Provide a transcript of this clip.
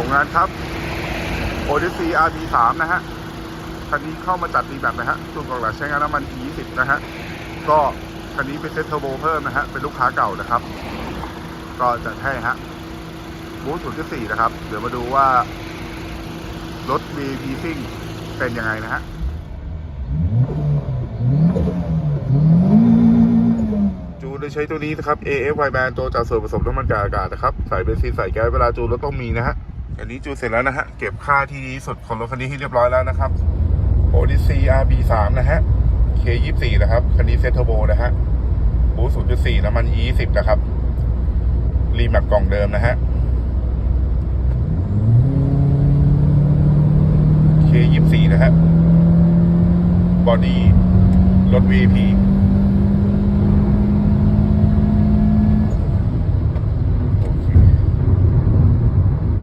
ส่งงานครับ Odyssey RB3 นะฮะคันนี้เข้ามาจัดรีแบบนะฮะช่วงกลางหลังใช้งานน้ำมัน E20 นะฮะก็คันนี้เป็นเซ็ตเทอร์โบเพิ่มนะฮะเป็นลูกค้าเก่านะครับ ก็จัดให้ฮะบูธ0.4นะครับ เดี๋ยวมาดูว่ารถ VIP ซิ่งเป็นยังไงนะฮะจูนโดยใช้ตัวนี้นะครับ AFY Band ตัวจัดส่วนผสมน้ำมันกากอากาศนะครับ ใส่เบนซินใส่แก๊สเวลาจูนรถต้องมีนะฮะ อันนี้จูเสร็จแล้วนะฮะ เก็บค่าที่นี่สุดของรถคันนี้ให้เรียบร้อยแล้วนะครับ Odyssey RB3 นะฮะ K24 นะครับ คันนี้เซตเทอร์โบนะฮะบูท0.4น้ำมัน E20 นะครับ รีแมปกล่องเดิมนะฮะ K24 นะฮะบอดี้รถ VIP